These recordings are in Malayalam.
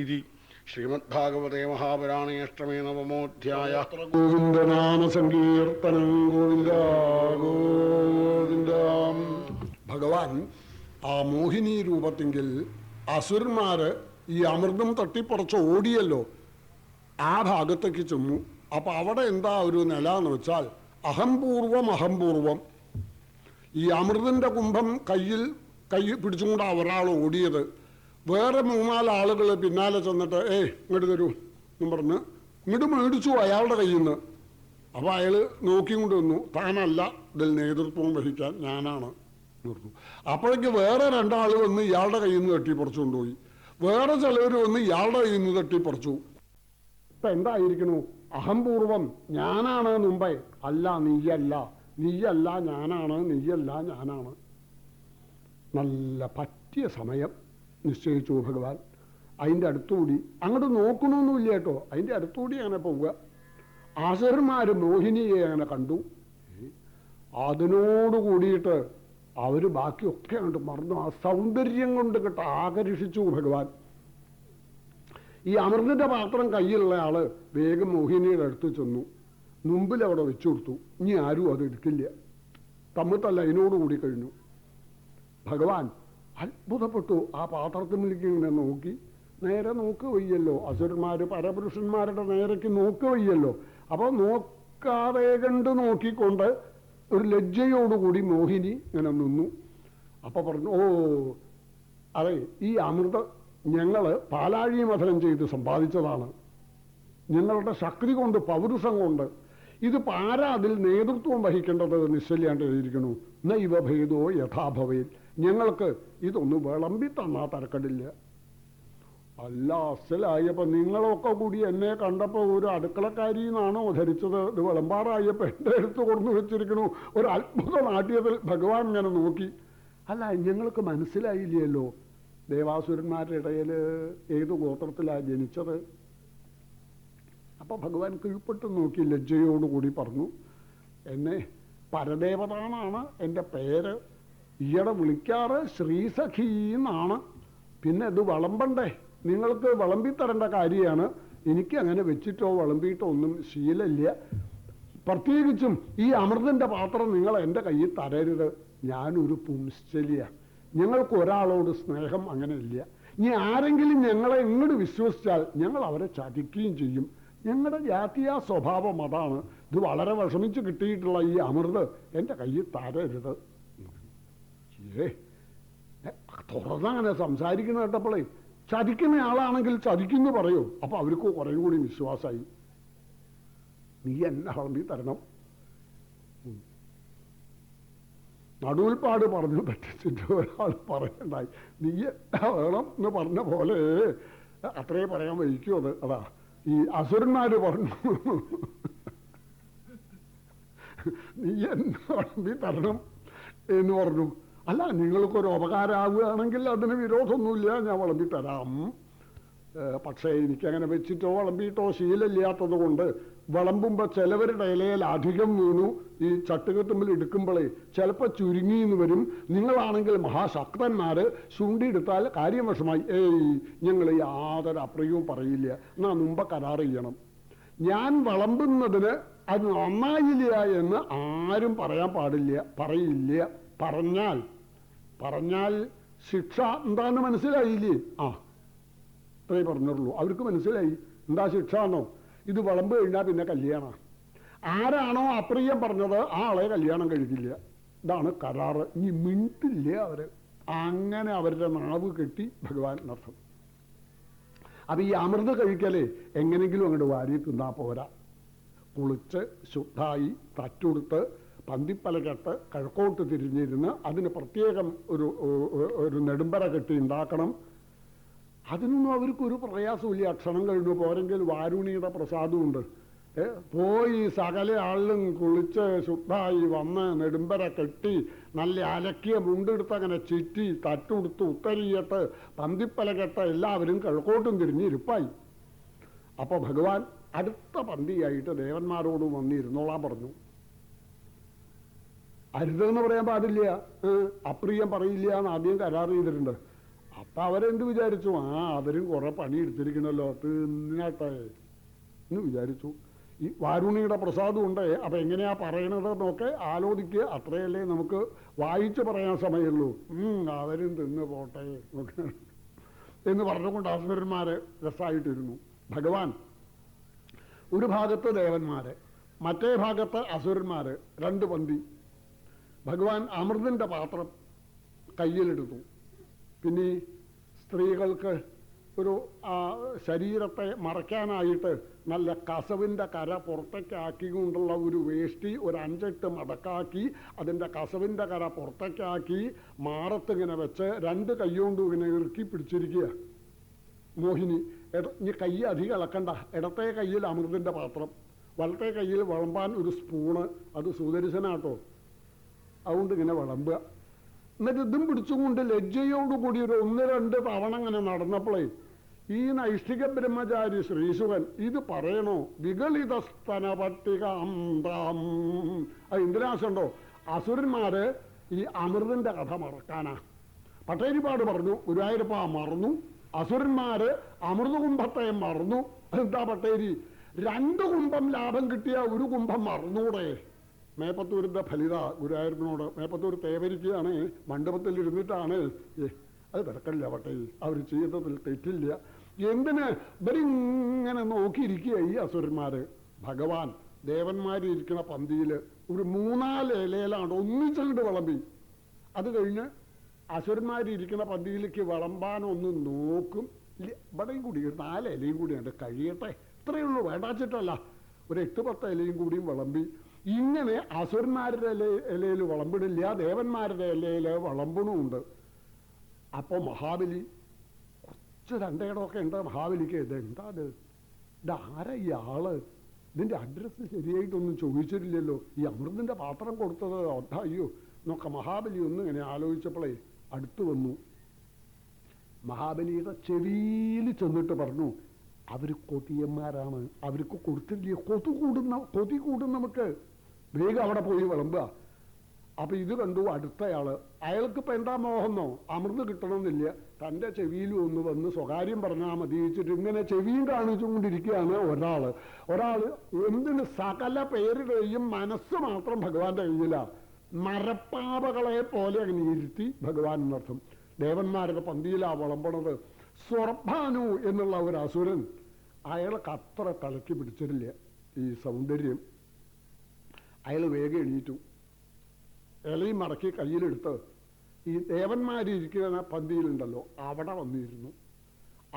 ഇതി ശ്രീമദ്ഭാഗവതേ മഹാപുരാണേ അഷ്ടമേ നവമോധ്യായ. ഗോവിന്ദനാമ സങ്കീർത്തനം ഗോവിന്ദ ഗോവിന്ദ ഭഗവാൻ ആ മോഹിനി രൂപത്തെങ്കിൽ അസുരന്മാര് ഈ അമൃതം തട്ടിപ്പറച്ച് ഓടിയല്ലോ. ആ ഭാഗത്തേക്ക് ചെന്നു അപ്പൊ അവിടെ എന്താ ഒരു നില എന്ന് വെച്ചാൽ അഹംപൂർവം അഹംപൂർവം. ഈ അമൃതിന്റെ കുംഭം കയ്യിൽ കൈ പിടിച്ചുകൊണ്ട് ഒരാൾ ഓടിയത്. വേറെ മൂന്നാൽ ആളുകൾ പിന്നാലെ ചെന്നിട്ട് ഏയ് ഇങ്ങോട്ട് തരൂ എന്നും പറഞ്ഞ് ഇങ്ങോട്ട് മേടിച്ചു അയാളുടെ കയ്യിൽ നിന്ന് അപ്പോൾ അയാൾ നോക്കിക്കൊണ്ട് വന്നു താനല്ല ഇതിൽ നേതൃത്വം വഹിക്കാൻ ഞാനാണ് പറഞ്ഞു. അപ്പോഴേക്ക് വേറെ രണ്ടാൾ വന്ന് ഇയാളുടെ കയ്യിൽ നിന്ന് തട്ടി പറിച്ചു കൊണ്ടുപോയി. വേറെ ചിലവർ വന്ന് ഇയാളുടെ കയ്യിൽ നിന്ന് തട്ടിപ്പറിച്ചു ഇപ്പം എന്തായിരിക്കണു? അഹംപൂർവം ഞാനാണ് മുമ്പേ. അല്ല നീയല്ല. നീയല്ല ഞാനാണ് നീയല്ല ഞാനാണ്. നല്ല പറ്റിയ സമയം. നിശ്ചയിച്ചു ഭഗവാൻ. അതിന്റെ അടുത്തുകൂടി അങ്ങോട്ട് നോക്കണമെന്നില്ല കേട്ടോ. അതിന്റെ അടുത്തുകൂടി അങ്ങനെ പോവുക. ആസർമാർ മോഹിനിയെ അങ്ങനെ കണ്ടു. അതിനോട് കൂടിയിട്ട് അവർ ബാക്കിയൊക്കെ അങ്ങോട്ട് മറന്നു. ആ സൗന്ദര്യം കൊണ്ട് കേട്ട് ആകർഷിച്ചു ഭഗവാൻ. ഈ അമൃതിന്റെ പാത്രം കയ്യിലുള്ള ആൾ വേഗം മോഹിനിയുടെ അടുത്ത് ചെന്നു. മുമ്പിൽ അവിടെ വെച്ചു കൊടുത്തു. ഇനി ആരും അത് എടുക്കില്ല. തമ്മിത്തല്ല അതിനോടുകൂടി കഴിഞ്ഞു. ഭഗവാൻ അത്ഭുതപ്പെട്ടു. ആ പാത്രത്തിലേക്ക് ഇങ്ങനെ നോക്കി. നേരെ നോക്ക് വയ്യല്ലോ അസുരന്മാര് പരപുരുഷന്മാരുടെ നേരേക്ക് നോക്ക് വയ്യല്ലോ അപ്പോൾ നോക്കാതെ കണ്ട് നോക്കിക്കൊണ്ട് ഒരു ലജ്ജയോടുകൂടി മോഹിനി ഇങ്ങനെ നിന്നു. അപ്പോൾ പറഞ്ഞു ഓ അതെ ഈ അമൃത ഞങ്ങൾ പാലാഴി മഥനം ചെയ്ത് സമ്പാദിച്ചതാണ്. ഞങ്ങളുടെ ശക്തി കൊണ്ട് പൗരുഷം കൊണ്ട് ഇത് ആരാ അതിൽ നേതൃത്വം വഹിക്കേണ്ടത് നിശ്ചല്യാണ്ട് നൈവഭേദോ നൈവ യഥാഭവയിൽ ഞങ്ങൾക്ക് ഇതൊന്ന് വിളമ്പി തന്നാ തരക്കടില്ല. അല്ല അസലായപ്പോൾ നിങ്ങളൊക്കെ കൂടി എന്നെ കണ്ടപ്പോൾ ഒരു അടുക്കളക്കാരി എന്നാണോ ധരിച്ചത്? ഇത് വിളമ്പാറായപ്പോൾ എന്റെ എടുത്ത് കൊടുന്നു വെച്ചിരിക്കണു ഒരു അത്ഭുത നാട്യത്തിൽ ഭഗവാൻ ഇങ്ങനെ നോക്കി. അല്ല ഞങ്ങൾക്ക് മനസ്സിലായില്ലല്ലോ ദേവാസുരന്മാരുടെ ഇടയിൽ ഏത് ഗോത്രത്തിലാണ് ജനിച്ചത്? അപ്പൊ ഭഗവാൻ കീഴ്പ്പെട്ട് നോക്കി ലജ്ജയോടുകൂടി പറഞ്ഞു എന്നെ പരദേവതാണ് എന്റെ പേര് ഈയിടെ വിളിക്കാറ് ശ്രീസഖി എന്നാണ്. പിന്നെ ഇത് വിളമ്പണ്ടേ? നിങ്ങൾക്ക് വിളമ്പിത്തരേണ്ട കാര്യമാണ്. എനിക്ക് അങ്ങനെ വെച്ചിട്ടോ വിളമ്പിയിട്ടോ ഒന്നും ശീലമില്ല. പ്രത്യേകിച്ചും ഈ അമൃതന്റെ പാത്രം നിങ്ങൾ എന്റെ കയ്യിൽ തരരുത്. ഞാനൊരു പുംസ്ഥലിയ ഞങ്ങൾക്ക് ഒരാളോട് സ്നേഹം അങ്ങനെ ഇല്ല ഇനി ആരെങ്കിലും ഞങ്ങളെ ഇങ്ങോട്ട് വിശ്വസിച്ചാൽ ഞങ്ങൾ അവരെ ചതിക്കുകയും ചെയ്യും. ഞങ്ങളുടെ ജാതീയ സ്വഭാവം അതാണ്. ഇത് വളരെ വിഷമിച്ച് കിട്ടിയിട്ടുള്ള ഈ അമൃത് എന്റെ കയ്യിൽ തരരുത്. ഏ തുറന്നങ്ങനെ സംസാരിക്കുന്ന കേട്ടപ്പോളേ ചതിക്കുന്ന ആളാണെങ്കിൽ ചതിക്കുന്നു പറയൂ. അപ്പൊ അവർക്ക് കുറേ കൂടി വിശ്വാസമായി നീ എന്നെ വിളമ്പി തരണം. നടുവിൽപ്പാട് പറഞ്ഞു പറ്റിച്ചിട്ട് ഒരാൾ പറയണ്ടായി. നീ എന്നെ വേണം എന്ന് പറഞ്ഞ പോലെ. അത്രേ പറയാൻ വഹിക്കൂ അത്. അതാ. ഈ അസുരന്മാര് പറഞ്ഞു. നീ എന്നീ തരണം എന്ന് പറഞ്ഞു. അല്ല നിങ്ങൾക്കൊരു ഉപകാരമാവുകയാണെങ്കിൽ അതിന് വിരോധമൊന്നുമില്ല ഞാൻ വിളമ്പി തരാം. പക്ഷേ എനിക്കങ്ങനെ വെച്ചിട്ടോ വിളമ്പിയിട്ടോ ശീലമില്ലാത്തത് കൊണ്ട് വിളമ്പുമ്പോൾ ചിലവരുടെ ഇലയിൽ അധികം വീണു. ഈ ചട്ടുകത്തുമ്പിൽ എടുക്കുമ്പോഴേ ചിലപ്പോൾ ചുരുങ്ങി എന്ന് വരും. നിങ്ങളാണെങ്കിൽ മഹാശക്തന്മാര് ചൂണ്ടിയെടുത്താൽ കാര്യവശമായി ഏയ് ഞങ്ങൾ യാതൊരു അപ്രിയവും പറയില്ല. എന്നാ മുമ്പ് കരാർ ചെയ്യണം. ഞാൻ വിളമ്പുന്നതിന് അത് നന്നായില്ല എന്ന് ആരും പറയാൻ പാടില്ല പറയില്ല. പറഞ്ഞാൽ പറഞ്ഞാൽ ശിക്ഷ എന്താണെന്ന് മനസ്സിലായില്ലേ? ആ അത്രേ പറഞ്ഞുള്ളൂ. അവർക്ക് മനസ്സിലായി. എന്താ ശിക്ഷ ആണോ ഇത് വിളമ്പ് കഴിഞ്ഞാൽ പിന്നെ കല്യാണമാണ് ആരാണോ അപ്രിയം പറഞ്ഞത് ആ ആളെ കല്യാണം കഴിക്കില്ല. ഇതാണ് കരാറ്. ഇനി മിണ്ടില്ല അവർ? അങ്ങനെ അവരുടെ നാവ് കെട്ടി ഭഗവാൻ അർത്ഥം അപ്പം ഈ അമൃത് കഴിക്കലേ എങ്ങനെങ്കിലും അങ്ങോട്ട് വാരി തിന്നാ പോരാ. കുളിച്ച് ശുദ്ധായി തറ്റുടുത്ത് പന്തിപ്പലകെട്ട് കിഴക്കോട്ട് തിരിഞ്ഞിരുന്ന് അതിന് പ്രത്യേകം ഒരു- ഒരു നെടുമ്പര കെട്ടി ഉണ്ടാക്കണം. അതിനൊന്നും അവർക്കൊരു പ്രയാസമില്ല അക്ഷണം കഴിഞ്ഞു. പോരെങ്കിൽ വാരുണിയുടെ പ്രസാദമുണ്ട് പോയി സകല ആളിലും കുളിച്ച് ശുദ്ധായി വന്ന് നെടുമ്പര കെട്ടി നല്ല അലക്കിയ മുണ്ടെടുത്ത് അങ്ങനെ ചുറ്റി തട്ടുടുത്ത് ഉത്തരിയിട്ട് പന്തിപ്പലകെട്ട് എല്ലാവരും കിഴക്കോട്ടും തിരിഞ്ഞ് അപ്പോൾ അപ്പൊ ഭഗവാൻ അടുത്ത പന്തിയായിട്ട് ദേവന്മാരോട് വന്നിരുന്നോളാൻ പറഞ്ഞു. അരുതെന്ന് പറയാൻ പാടില്ല. അപ്രിയം പറയില്ല എന്ന് ആദ്യം കരാർ ചെയ്തിട്ടുണ്ട്. അപ്പൊ അവരെന്ത് വിചാരിച്ചു? ആ അവരും കുറെ പണി എടുത്തിരിക്കണല്ലോ തിന്നട്ടെ എന്ന് വിചാരിച്ചു. ഈ വാരുണിയുടെ പ്രസാദം ഉണ്ട്. അപ്പൊ എങ്ങനെയാ പറയണത് എന്നൊക്കെ ആലോചിക്കുക അത്രയല്ലേ നമുക്ക് വായിച്ച് പറയാൻ സമയമുള്ളൂ. അവരും തിന്ന് പോട്ടെ. എന്ന് പറഞ്ഞുകൊണ്ട് അസുരന്മാരെ രസമായിട്ടിരുന്നു ഭഗവാൻ ഒരു ഭാഗത്ത് ദേവന്മാരെ മറ്റേ ഭാഗത്ത് അസുരന്മാര് രണ്ട് പന്തി. ഭഗവാൻ അമൃതിന്റെ പാത്രം കയ്യിലെടുത്തു. പിന്നെ സ്ത്രീകൾക്ക് ഒരു ശരീരത്തെ മറയ്ക്കാനായിട്ട് നല്ല കസവിന്റെ കര പുറത്തേക്കാക്കിക്കൊണ്ടുള്ള ഒരു വേഷ്ടി ഒരു അഞ്ചെട്ട് മടക്കാക്കി അതിന്റെ കസവിന്റെ കര പുറത്തേക്കാക്കി മാറത്തിങ്ങനെ വെച്ച് രണ്ട് കൈകൊണ്ടും ഇങ്ങനെ ഇറുക്കി പിടിച്ചിരിക്കുക. മോഹിനി ഇനി കൈ അധികം ഇളക്കണ്ട. ഇടത്തെ കയ്യിൽ അമൃതിന്റെ പാത്രം വലത്തെ കയ്യിൽ വിളമ്പാൻ ഒരു സ്പൂണ്. അത് സുദർശനാട്ടോ അതുകൊണ്ട് ഇങ്ങനെ വിളമ്പുക. എന്നിട്ട് ഇതും പിടിച്ചുകൊണ്ട് ലജ്ജയോടുകൂടി ഒരു ഒന്ന് രണ്ട് തവണ അങ്ങനെ നടന്നപ്പോഴേ ഈ നൈഷ്ഠിക ബ്രഹ്മചാരി ശ്രീശുവൻ ഇത് പറയണോ? വികളിത സ്തന പട്ടിക അത് എന്തിനാശുണ്ടോ അസുരന്മാര് ഈ അമൃതന്റെ കഥ മറക്കാനാ. പട്ടേരിപ്പാട് പറഞ്ഞു ഗുരുവായൂരപ്പ മറന്നു അസുരന്മാര് അമൃതകുംഭത്തെ മറന്നു. എന്താ പട്ടേരി? രണ്ട് കുംഭം ലാഭം കിട്ടിയ ഒരു കുംഭം മറന്നൂടെ. മേപ്പത്തൂരിന്റെ ഫലിത ഗുരുവായൂരപ്പനോട് മേപ്പത്തൂർ തേവരിക്കുകയാണ് മണ്ഡപത്തിൽ ഇരുന്നിട്ടാണ്. അത് തിരക്കല്ല പട്ടേൽ അവർ ചെയ്തതിൽ തെറ്റില്ല. എന്തിന് ഇവരിങ്ങനെ നോക്കിയിരിക്കുക ഈ അസുരന്മാര്? ഭഗവാൻ ദേവന്മാരിരിക്കുന്ന പന്തിയിൽ ഒരു മൂന്നാൽ ഇലയിലാണ് ഒന്നിച്ചങ്ങോട്ട് വിളമ്പി. അത് കഴിഞ്ഞ് അസുരന്മാരിരിക്കുന്ന പന്തിയിലേക്ക് വിളമ്പാൻ ഒന്ന് നോക്കും. ഇല്ല, ഇവിടെയും കൂടി ഒരു നാല് ഇലയും കൂടി ഉണ്ട് കഴിയട്ടെ. ഇത്രയേ ഉള്ളൂ വേണ്ടാച്ചിട്ടല്ല. ഒരു എട്ട് പത്ത് ഇലയും കൂടിയും വിളമ്പി ഇങ്ങനെ അസുരന്മാരുടെ ഇല ഇലയിൽ വിളമ്പിടില്ല ദേവന്മാരുടെ ഇലയിൽ വിളമ്പണമുണ്ട്. അപ്പോൾ മഹാബലി കുറച്ച് രണ്ടേടമൊക്കെ ഉണ്ട് മഹാബലിക്ക്? ഇത് എന്താ ഇത്? ഇത് ഇയാൾ? ഇതിന്റെ അഡ്രസ്സ് ശരിയായിട്ടൊന്നും ചോദിച്ചിട്ടില്ലല്ലോ. ഈ അമൃതിന്റെ പാത്രം കൊടുത്തത് അതാ അയ്യോ. എന്നൊക്കെ മഹാബലി ഒന്നും ഇങ്ങനെ ആലോചിച്ചപ്പോഴേ അടുത്തു വന്നു. മഹാബലിയുടെ ചെവിയിൽ ചെന്നിട്ട് പറഞ്ഞു അവർ കൊതിയന്മാരാണ്. അവർക്ക് കൊടുത്തില്ലേ? കൊതു കൂടുന്ന കൊതി കൂടും നമുക്ക് വേഗം അവിടെ പോയി വിളമ്പുക. അപ്പം ഇത് കണ്ടു അടുത്തയാൾ അയാൾക്ക് ഇപ്പം എന്താ മോഹമെന്നോ അമൃത് കിട്ടണമെന്നില്ല. തന്റെ ചെവിയിലും ഒന്ന് വന്ന് സ്വകാര്യം പറഞ്ഞാൽ മതി. വെച്ചിട്ട് ഇങ്ങനെ ചെവിയും കാണിച്ചുകൊണ്ടിരിക്കുകയാണ് ഒരാൾ ഒരാൾ എന്തിന് സകല പേരുടെയും മനസ്സ് മാത്രം ഭഗവാന്റെ കയ്യിലാണ് മരപ്പാവകളെ പോലെ അങ്ങനെ ഇരുത്തി ഭഗവാൻ എന്നർത്ഥം. ദേവന്മാരുടെ പന്തിയിലാണ് വിളമ്പണത്. സ്വർഭാനു എന്നുള്ള ഒരു അസുരൻ. അയാൾക്ക് അത്ര തലയ്ക്ക് പിടിച്ചിട്ടില്ല ഈ സൗന്ദര്യം. അയാൾ വേഗം എണീറ്റു. ഇലയും മടക്കി കയ്യിലെടുത്ത് ഈ ദേവന്മാരിയ്ക്കുന്ന പന്തിയിലുണ്ടല്ലോ അവിടെ വന്നിരുന്നു.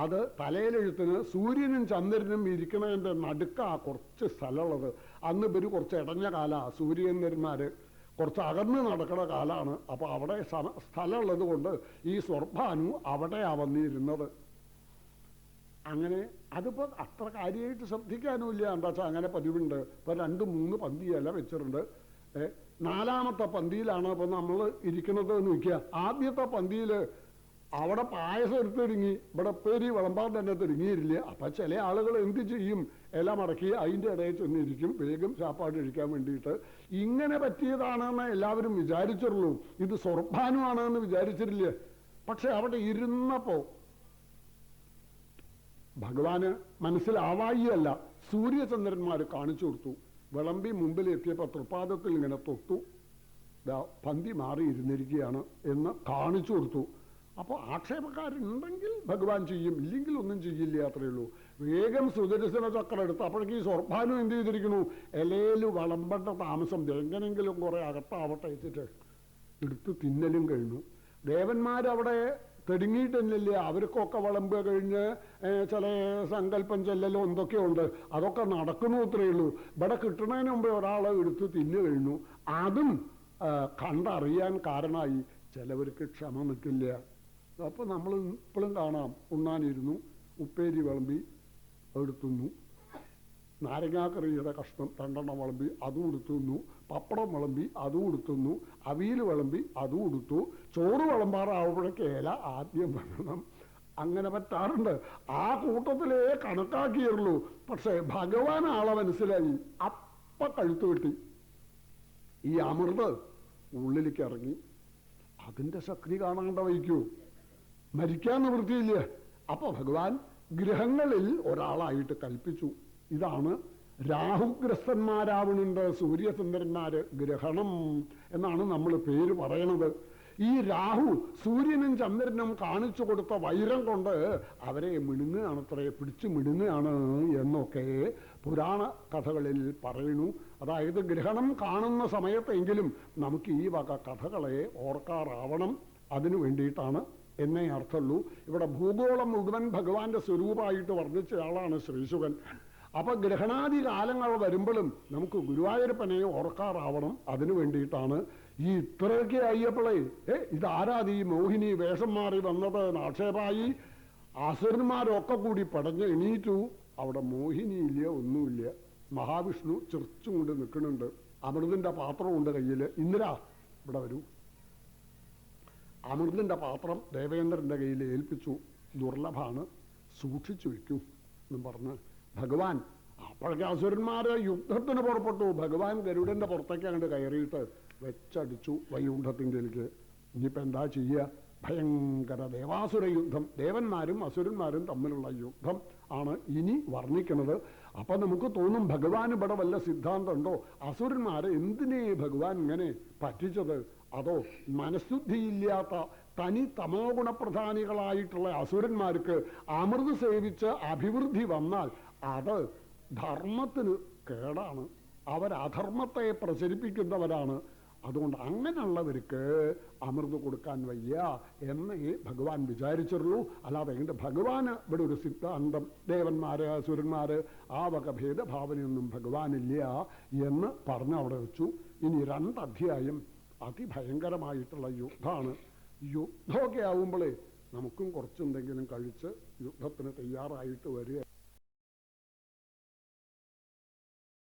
അത് തലയിലെഴുത്തിന് സൂര്യനും ചന്ദ്രനും ഇരിക്കുന്നതിന്റെ നടുക്കാ കുറച്ച് സ്ഥലമുള്ളത്. അന്ന് ഇവർ കുറച്ച് ഇടഞ്ഞ കാലമാണ് സൂര്യന്മാര് കുറച്ച് അകന്ന് നടക്കുന്ന കാലമാണ് അപ്പോൾ അവിടെ സ്ഥലമുള്ളത് കൊണ്ട് ഈ സ്വർഭാനു അവിടെയാണ് വന്നിരുന്നത്. അങ്ങനെ അതിപ്പോൾ അത്ര കാര്യമായിട്ട് ശ്രദ്ധിക്കാനുമില്ല. എന്താ വെച്ചാൽ അങ്ങനെ പതിവുണ്ട്. ഇപ്പൊ രണ്ട് മൂന്ന് പന്തിയല്ല വെച്ചിട്ടുണ്ട്. നാലാമത്തെ പന്തിയിലാണ് ഇപ്പൊ നമ്മൾ ഇരിക്കുന്നത് എന്ന് വെക്കുക. ആദ്യത്തെ പന്തിയിൽ അവിടെ പായസം എടുത്തിടുങ്ങി ഇവിടെ പേരി വിളമ്പാൻ തന്നെ തിരുങ്ങിയിരില്ല അപ്പം ചില ആളുകൾ എന്ത് ചെയ്യും? എല്ലാം മടക്കി അതിന്റെ ഇടയിൽ ചെന്നിരിക്കും വേഗം ചാപ്പാട് കഴിക്കാൻ വേണ്ടിയിട്ട്. ഇങ്ങനെ പറ്റിയതാണെന്ന് എല്ലാവരും വിചാരിച്ചുള്ളൂ ഇത് സ്വർഭാനുമാണെന്ന് വിചാരിച്ചിരില്ലേ പക്ഷെ അവിടെ ഇരുന്നപ്പോ ഭഗവാന് മനസ്സിലാവായിയല്ല. സൂര്യചന്ദ്രന്മാർ കാണിച്ചു കൊടുത്തു. വിളമ്പി മുമ്പിൽ എത്തിയപ്പോൾ തൃപ്പാദത്തിൽ ഇങ്ങനെ തൊട്ടു. പന്തി മാറി ഇരുന്നിരിക്കുകയാണ് എന്ന് കാണിച്ചു കൊടുത്തു. അപ്പോൾ ആക്ഷേപക്കാരുണ്ടെങ്കിൽ ഭഗവാൻ ചെയ്യും. ഇല്ലെങ്കിൽ ഒന്നും ചെയ്യില്ല അത്രയേ ഉള്ളൂ. വേഗം സുദർശന ചക്രം എടുത്ത് അപ്പോഴേക്ക് ഈ സ്വർഭാനു എന്ത് ചെയ്തിരിക്കുന്നു? ഇലയിൽ വളമ്പണ്ട താമസം. എങ്ങനെങ്കിലും കുറെ അകത്താവട്ടെ വെച്ചിട്ട് എടുത്ത് തിന്നലും കഴിഞ്ഞു. ദേവന്മാരവിടെ തെടുങ്ങിയിട്ടില്ലേ അവർക്കൊക്കെ വളമ്പ് കഴിഞ്ഞ് ചില സങ്കല്പം ചെല്ലലോ എന്തൊക്കെയോ ഉണ്ട് അതൊക്കെ നടക്കുന്നു അത്രയേ ഉള്ളൂ. ഇവിടെ കിട്ടുന്നതിന് മുമ്പേ ഒരാളെ എടുത്ത് തിന്നു കഴിഞ്ഞു. അതും കണ്ടറിയാൻ കാരണമായി. ചിലവർക്ക് ക്ഷമ നിൽക്കില്ല. അപ്പോൾ നമ്മൾ ഇപ്പോഴും കാണാം. ഉണ്ണാനിരുന്നു. ഉപ്പേരി വിളമ്പി എടുത്തുന്നു. നാരങ്ങാക്കറിയുടെ കഷ്ണം രണ്ടെണ്ണം വിളമ്പി അതും എടുത്തുന്നു പപ്പടം വിളമ്പി അതും എടുത്തുന്നു അവിയൽ വിളമ്പി അതും എടുത്തു ചോറ് വിളമ്പാറാവുമ്പോഴേക്ക് ഇല ആദ്യം വരണം. അങ്ങനെ പറ്റാറുണ്ട്. ആ കൂട്ടത്തിലേ കണക്കാക്കിയുള്ളൂ പക്ഷെ ഭഗവാൻ ആളെ മനസ്സിലായി അപ്പ കഴുത്തു വെട്ടി. ഈ അമൃത് ഉള്ളിലേക്ക് ഇറങ്ങി. അതിന്റെ ശക്തി കാണാണ്ട വഹിക്കൂ. മരിക്കാൻ നിവൃത്തിയില്ല? അപ്പൊ ഭഗവാൻ ഗ്രഹങ്ങളിൽ ഒരാളായിട്ട് കൽപ്പിച്ചു. ഇതാണ് രാഹുഗ്രസ്തന്മാരാവണുണ്ട് സൂര്യചന്ദ്രന്മാര് ഗ്രഹണം എന്നാണ് നമ്മൾ പേര് പറയണത്. ഈ രാഹു സൂര്യനും ചന്ദ്രനും കാണിച്ചു കൊടുത്ത വൈരം കൊണ്ട് അവരെ മിണുങ്ങുകയാണത്രേ പിടിച്ചു മിണുങ്ങുകയാണ് എന്നൊക്കെ പുരാണ കഥകളിൽ പറയുന്നു. അതായത് ഗ്രഹണം കാണുന്ന സമയത്തെങ്കിലും നമുക്ക് ഈ വക കഥകളെ ഓർക്കാറാവണം. അതിനു വേണ്ടിയിട്ടാണ് എന്നേ അർത്ഥമുള്ളൂ. ഇവിടെ ഭൂഗോളം മുഴുവൻ ഭഗവാന്റെ സ്വരൂപമായിട്ട് വർണിച്ച ആളാണ് ശ്രീശുഖൻ. അപ്പൊ ഗ്രഹണാദി കാലങ്ങൾ വരുമ്പോഴും നമുക്ക് ഗുരുവായൂരപ്പനെ ഓർക്കാറാവണം. അതിനു വേണ്ടിയിട്ടാണ് ഈ ഇത്രയൊക്കെ അയ്യപ്പളെ. ഏ ഇതാരാത് ഈ മോഹിനി വേഷം മാറി വന്നത് ആക്ഷേപായി അസുരന്മാരൊക്കെ കൂടി പടഞ്ഞ് എണീറ്റു. അവിടെ മോഹിനിയില്ല ഒന്നുമില്ല. മഹാവിഷ്ണു ചിർച്ചും കൊണ്ട് നിൽക്കുന്നുണ്ട്. അമൃതിന്റെ പാത്രമുണ്ട് കയ്യിൽ ഇന്ദിര ഇവിടെ വരൂ. അമൃതിന്റെ പാത്രം ദേവേന്ദ്രന്റെ കയ്യിൽ ഏൽപ്പിച്ചു. ദുർലഭാണ് സൂക്ഷിച്ചു വെക്കൂ എന്നും പറഞ്ഞ് ഭഗവാൻ. അപ്പോഴൊക്കെ അസുരന്മാര് യുദ്ധത്തിന് പുറപ്പെട്ടു. ഭഗവാൻ ഗരുഡന്റെ പുറത്തേക്ക് അങ്ങോട്ട് കയറിയിട്ട് വെച്ചടിച്ചു വൈകുണ്ഠത്തിങ്കിലേക്ക് ഇനിയിപ്പോൾ എന്താ ചെയ്യുക ഭയങ്കര ദേവാസുര യുദ്ധം. ദേവന്മാരും അസുരന്മാരും തമ്മിലുള്ള യുദ്ധം ആണ് ഇനി വർണിക്കുന്നത് അപ്പൊ നമുക്ക് തോന്നും ഭഗവാൻ ഇവിടെ വല്ല സിദ്ധാന്തം ഉണ്ടോ? അസുരന്മാരെ എന്തിനേ ഭഗവാൻ ഇങ്ങനെ പറ്റിച്ചത്? അതോ മനഃശുദ്ധിയില്ലാത്ത തനി തമോ ഗുണപ്രധാനികളായിട്ടുള്ള അസുരന്മാർക്ക് അമൃത് സേവിച്ച് അഭിവൃദ്ധി വന്നാൽ അത് ധർമ്മത്തിന് കേടാണ്. അവരധർമ്മത്തെ പ്രചരിപ്പിക്കുന്നവരാണ്. അതുകൊണ്ട് അങ്ങനെയുള്ളവർക്ക് അമൃത് കൊടുക്കാൻ വയ്യ എന്ന് ഈ ഭഗവാൻ വിചാരിച്ചുള്ളൂ അല്ലാതെ എന്റെ ഭഗവാന് ഇവിടെ ഒരു സിദ്ധാന്തം ദേവന്മാര് അസുരന്മാര് ആ വക ഭേദഭാവനയൊന്നും ഭഗവാനില്ല എന്ന് പറഞ്ഞ് അവിടെ വെച്ചു. ഇനി രണ്ടധ്യായം അതിഭയങ്കരമായിട്ടുള്ള യുദ്ധമാണ്. യുദ്ധമൊക്കെ ആവുമ്പോഴേ നമുക്കും കുറച്ചെന്തെങ്കിലും കഴിച്ച് യുദ്ധത്തിന് തയ്യാറായിട്ട് വരിക.